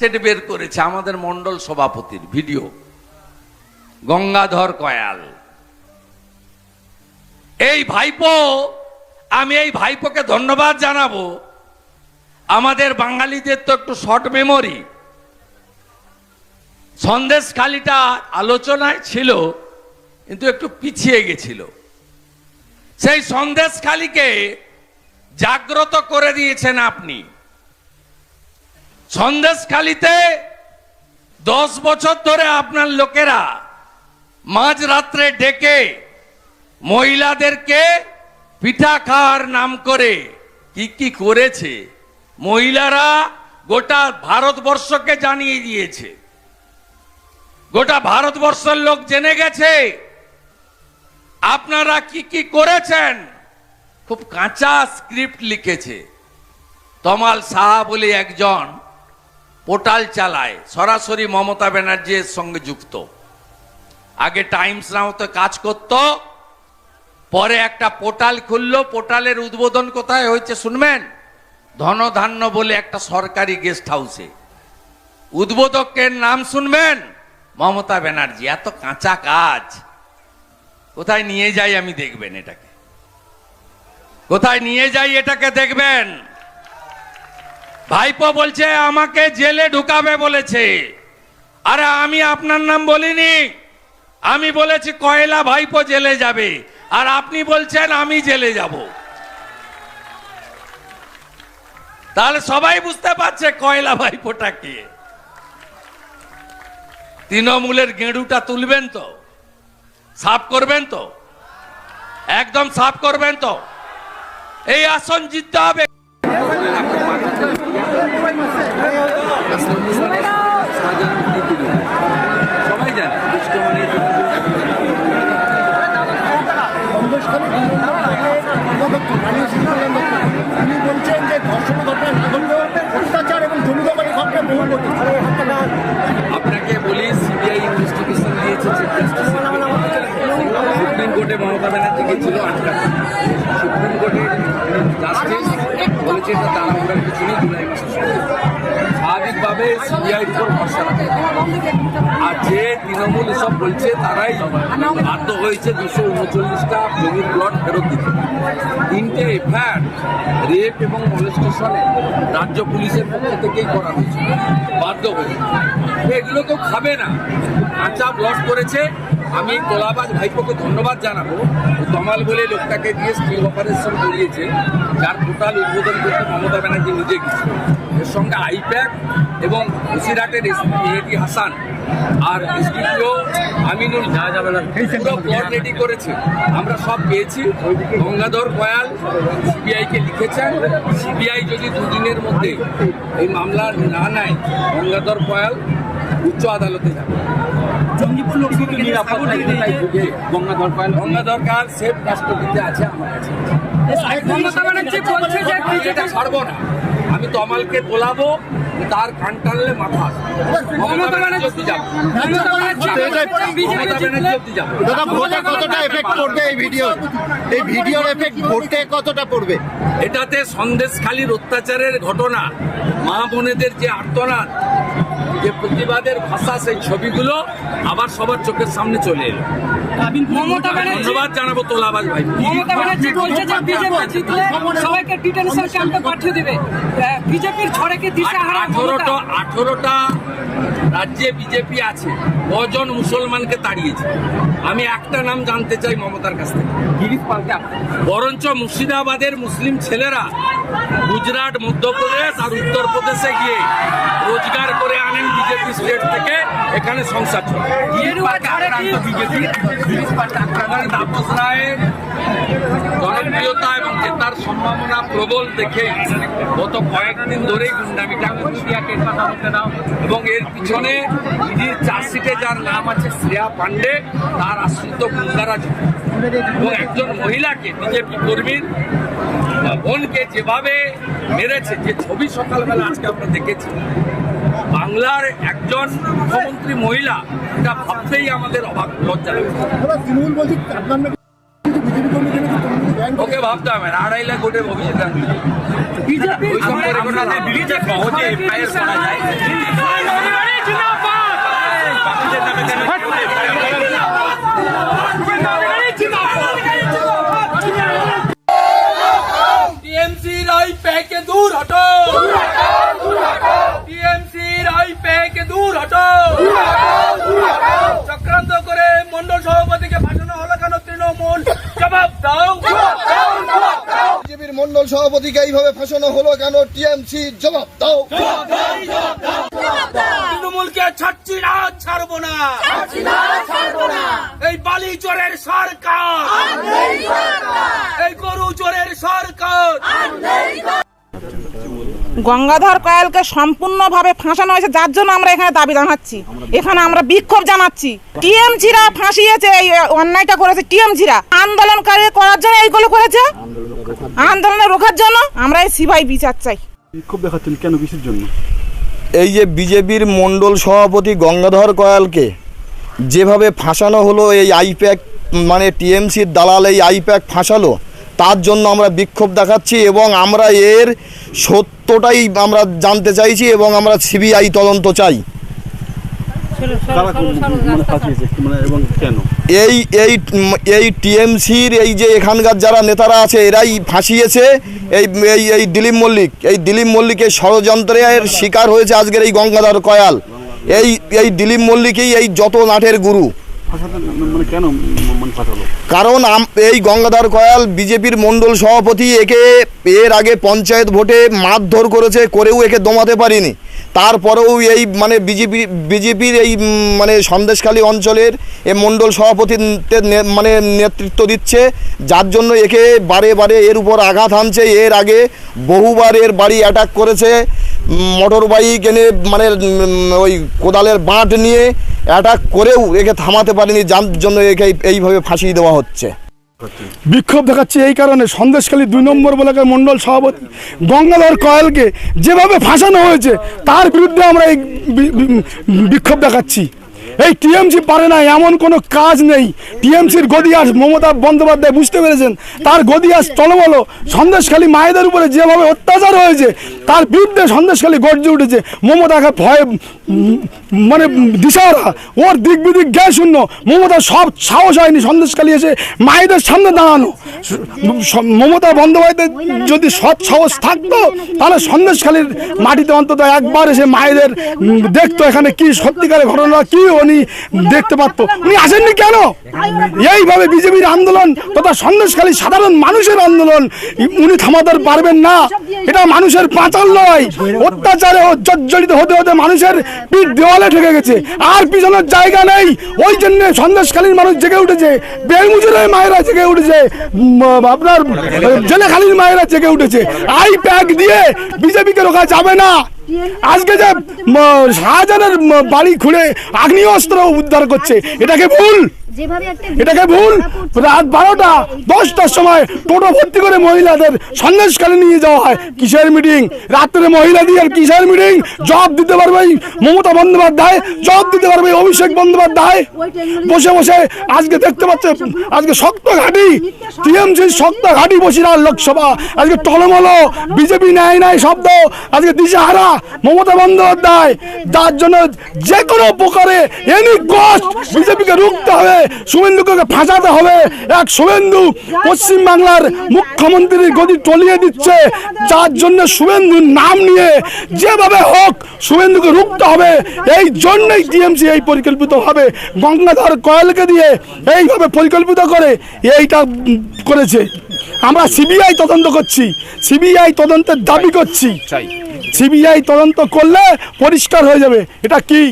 সেটা বের করেছে আমাদের মন্ডল সভাপতির ভিডিও। গঙ্গাধর কয়াল। এই ভাইপো, আমি এই ভাইপোকে ধন্যবাদ জানাব। আমাদের বাঙালিদের তো একটু শর্ট মেমোরি। সন্দেশখালিটা আলোচনায় ছিল, কিন্তু একটু পিছিয়ে গেছিল। সেই সন্দেশখালিকে জাগ্রত করে দিয়েছেন আপনি। সন্দেশখালিতে দশ বছর ধরে আপনার লোকেরা মাঝ রাত্রে ডেকে মহিলাদেরকে পিঠা খাওয়ার নাম করে কি কি করেছে? মহিলারা গোটা ভারতবর্ষকে জানিয়ে দিয়েছে। গোটা ভারতবর্ষের লোক জেনে গেছে। আপনারা কি কি করেছেন? খুব কাঁচা স্ক্রিপ্ট লিখেছে। তমাল সাহা বলে একজন পোর্টাল চালায়। সরাসরি মমতা ব্যানার্জির সঙ্গে যুক্ত। আগে টাইমস নাওতে কাজ করত, পরে একটা পোর্টাল খুললো, পোর্টালের উদ্বোধন কোথায় হয়েছে শুনবেন? ধনধান্য বলে একটা সরকারি গেস্ট হাউসে। উদ্বোধকের নাম শুনবেন? মমতা ব্যানার্জি। এত কাঁচা কাজ। কোথায় নিয়ে যাই আমি দেখবেন এটাকে। কোথায় নিয়ে যাই এটাকে দেখবেন? ভাইপো বলছে, আমাকে জেলে ঢুকাবে বলেছে। আরে, আমি আপনার নাম বলিনি। আমি বলেছি, কয়লা ভাইপো জেলে যাবে। আর আপনি বলছেন, আমি জেলে যাব। তাহলে সবাই বুঝতে পারছে কয়লা ভাইপোটা কে। তৃণমূলের গেঁড়ুটা তুলবেন তো? সাফ করবেন তো? একদম সাফ করবেন তো? এই আসন জিততে হবে সবাই জানে দুষ্ট মানে তিনি বলছেন ধর্ষণ ঘটনা না ঘটলেও এবং জমি দখলের ঘটনা বহু আপনাকে বলি সিবিআই ইনভেস্টিগেশন দিয়েছে সুপ্রিম কোর্টে মমতা ব্যানার্জি গেছিল আটকা সুপ্রিম কোর্টের জাস্টিস বলেছে এটা তাড়াহুড়ার কিছু নেই জুলাই মাসে স্বাভাবিকভাবে সিবিআইয়ের উপর ভরসা আর যে তৃণমূল এসব বলছে, তারাই বাধ্য হয়েছে দুশো উনচল্লিশটা জমির প্লট ফেরত দিতে। তিনটে এফআইআর রেপ এবং মলেস্টেশনে রাজ্য পুলিশের পক্ষ থেকেই করা হয়েছে। বাধ্য হয়েছে এগুলো তো খাবে না। কাঁচা ব্লট করেছে। আমি তোলাবাজ ভাইপোকে ধন্যবাদ জানাব। তমাল বলে লোকটাকে দিয়ে স্টিল অপারেশন করিয়েছে। যার টোটাল উদ্বোধন করতে মমতা ব্যানার্জি নিজে গেছিল এর সঙ্গে আইপ্যাক এবং বসিরহাটের এসপি মেহেদি হাসান আর এসডিপিও আমিনুল পুরো প্লট রেডি করেছে। আমরা সব পেয়েছি। গঙ্গাধর কয়াল সিবিআইকে লিখেছেন। সিবিআই যদি দুদিনের মধ্যে এই মামলা না নেয় গঙ্গাধর কয়াল উচ্চ আদালতে যাবে। গঙ্গাধর কয়াল গঙ্গাধর কয়াল সেফ কাস্টডিতে আছে আমার কাছে। মমতা ব্যানার্জি বলছে যে আমি এটা ছাড়বো না। আমি তমালকে তোলাবো তার কান টানলে মাথা। মমতা ব্যানার্জি দাদা ভোটে কতটা এফেক্ট পড়বে এই ভিডিও এই ভিডিওর এফেক্ট ভোটে কতটা পড়বে? এটাতে সন্দেশখালীর অত্যাচারের ঘটনা মা বোনেদের যে আর্তনাদ যে প্রতিবাদের ভাষা সেই ছবিগুলো আবার সবার চোখের সামনে চলে এলো। মমতা ব্যানার্জি ধন্যবাদ জানাব তোলাবাজ ভাই। মমতা ব্যানার্জি বলছে যে বিজেপি জিতলে সবাইকে ডিটেনশন ক্যাম্পে পাঠিয়ে দেবে। বিজেপির রাজ্যে বিজেপি আছে কজন মুসলমানকে তাড়িয়েছে? আমি একটা নাম জানতে চাই মমতার কাছ থেকে। বরঞ্চ মুর্শিদাবাদের মুসলিম ছেলেরা গুজরাট মধ্যপ্রদেশ আর উত্তরপ্রদেশে গিয়ে রোজগার করে আনেন বিজেপি স্টেট থেকে এখানে সংসার চলে। গেরুয়া ছাড়ে কি- তাপস রায়ের জেতার সম্ভাবনা প্রবল দেখে গত কয়েকদিন ধরেই গুন্ডামিটা করছে এবং এর পিছনে ইডির চার্জশিটে যার নাম আছে শ্রেয়া পান্ডে তার আশ্রিত গুন্ডারা এবং একজন মহিলাকে, বিজেপি কর্মীর বোনকে যেভাবে মেরেছে, যে ছবি সকালবেলা আজকে আমরা দেখেছি, বাংলার একজন মুখ্যমন্ত্রী মহিলা, এটা ভাবতেই আমাদের অবাক, লজ্জা ওকে ভাবতে হবে না আড়াই লাখ ভোটের অভিযোগ আনতে সভাপতিকে এইভাবে ফাঁসানো হলো কেন? টিএমসি জবাব দাও। তৃণমূলকে ছাড়ছি না ছাড়বো না। এই বালি চোরের সরকার। এই গরু চোরের সরকার। গঙ্গাধর কয়ালকে সম্পূর্ণভাবে ফাঁসানো হয়েছে যার জন্য আমরা এখানে দাবি জানাচ্ছি। এখানে আমরা বিক্ষোভ জানাচ্ছি। টিএমসিরা ফাঁসিয়েছে এই অন্যায়টা করেছে টিএমসিরা। আন্দোলনকারী করার জন্য এইগুলো করেছে? আন্দোলনে রোখার জন্য আমরা এই সিবাই বিচার চাই। বিক্ষোভ দেখাচ্ছেন কেন কিসের জন্য? এই যে বিজেপির মণ্ডল সভাপতি গঙ্গাধর কয়ালকে যেভাবে ফাঁসানো হলো এই আইপ্যাক মানে টিএমসির দালাল এই আইপ্যাক ফাঁসালো তার জন্য আমরা বিক্ষোভ দেখাচ্ছি এবং আমরা এর সত্যটাই আমরা জানতে চাইছি এবং আমরা সিবিআই তদন্ত চাই কারা কোন- মানে ফাঁসিয়েছে মানে এবং কেন এই এই এই টিএমসির এই যে এখানকার যারা নেতারা আছে, এরাই ফাঁসিয়েছে। এই এই এই দিলীপ মল্লিক। এই দিলীপ মল্লিকের ষড়যন্ত্রের শিকার হয়েছে আজকের এই গঙ্গাধর কয়াল। এই এই দিলীপ মল্লিকই এই যত নাটের গুরু। মানে কেন কারণ এই গঙ্গাধর কয়াল বিজেপির মণ্ডল সভাপতি, একে এর আগে পঞ্চায়েত ভোটে মারধর করেছে, করেও একে দমাতে পারিনি। তারপরেও এই মানে বিজেপি বিজেপির এই মানে সন্দেশখালী অঞ্চলের এ মণ্ডল সভাপতির নে- মানে নেতৃত্ব দিচ্ছে। যার জন্য একে বারে বারে এর উপর আঘাত হানছে। এর আগে বহুবার এর বাড়ি অ্যাটাক করেছে। মোটর বাইক এনে মানে ওই কোদালের বাঁট নিয়ে অ্যাটাক করেও একে থামাতে পারেনি, যার জন্য একে এইভাবে ফাঁসিয়ে দেওয়া হচ্ছে। বিক্ষোভ দেখাচ্ছে এই কারণে সন্দেশখালী দুই নম্বর ব্লকের মণ্ডল সভাপতি গঙ্গাধর কয়ালকে যেভাবে ফাঁসানো হয়েছে, তার বিরুদ্ধে আমরা এই বিক্ষোভ দেখাচ্ছি। এই টিএমসি পারে না, এমন কোনো কাজ নেই। টিএমসির গদিয়াস মমতা বন্দ্যোপাধ্যায় বুঝতে পেরেছেন, তার গদিয়াস টলবল সন্দেশখালী মায়েদের উপরে যেভাবে অত্যাচার হয়েছে, তার বিরুদ্ধে সন্দেশখালী গর্জে উঠেছে। মমতাকে ভয়ে মানে দিশারা, ওর দিক বিদিক জ্ঞান শূন্য। মমতা সব সাহস হয়নি সন্দেশখালী এসে মায়েদের সামনে দাঁড়ানো। মমতা বন্দ্যোপাধ্যায় যদি সৎ সাহস থাকতো, তাহলে সন্দেশখালীর মাটিতে অন্তত একবার এসে মায়েদের দেখতো এখানে কি সত্যিকারের ঘটনা, কি উনি দেখতে পারতো। উনি আসেননি কেন? এইভাবে বিজেপির আন্দোলন তথা সন্দেশখালী সাধারণ মানুষের আন্দোলন, উনি থামাতে পারবেন না। এটা মানুষের পাঁচাল নয়, অত্যাচারে জর্জরিত হতে হতে মানুষের দেওয়ালে ঠেকে গেছে। আর পিছনের জায়গা নেই। ওই জন্য সন্দেশখালীর মানুষ জেগে উঠেছে। বেলমুজুরের মায়েরা জেগে উঠেছে। আপনার জেলেখালীর মায়েরা জেগে উঠেছে। আই প্যাক দিয়ে বিজেপিকে রোখা যাবে না। আজকে যে শাহজাহানের বাড়ি খুলে আগ্নেয় অস্ত্র উদ্ধার করছে এটাকে ভুল? এটাকে ভুল? রাত বারোটা দশটার সময় টোটো ভর্তি করে মহিলাদের সন্দেশকালে নিয়ে যাওয়া হয়। কিসের মিটিং রাত্রে মহিলা দিয়ে কিসের মিটিং জবাব দিতে পারবে মমতা বন্দ্যোপাধ্যায় জবাব দিতে পারবে অভিষেক বন্দ্যোপাধ্যায়। বসে বসে আজকে দেখতে পাচ্ছে আজকে শক্ত ঘাটি টিএমসির শক্ত ঘাটি বসিরার লোকসভা। আজকে টলমলো বিজেপি নেয় নাই শব্দ। আজকে দিশাহারা মমতা বন্দ্যোপাধ্যায়। যার জন্য যে কোনো প্রকারে এনি কষ্ট বিজেপিকে রুখতে হবে। শুভেন্দুকে ফাঁসাতে হবে। এক শুভেন্দু পশ্চিম বাংলার মুখ্যমন্ত্রীর গদি টলিয়ে দিচ্ছে। যার জন্য শুভেন্দুর নাম নিয়ে যেভাবে হোক শুভেন্দুকে রুখতে হবে। এই জন্যই টিএমসি এই পরিকল্পিত হবে গঙ্গাধর কয়েলকে দিয়ে এইভাবে পরিকল্পিত করে এইটা করেছে। আমরা সিবিআই তদন্ত করছি। সিবিআই তদন্তের দাবি করছি। সিবিআই তদন্ত করলে পরিষ্কার হয়ে যাবে। এটা কি?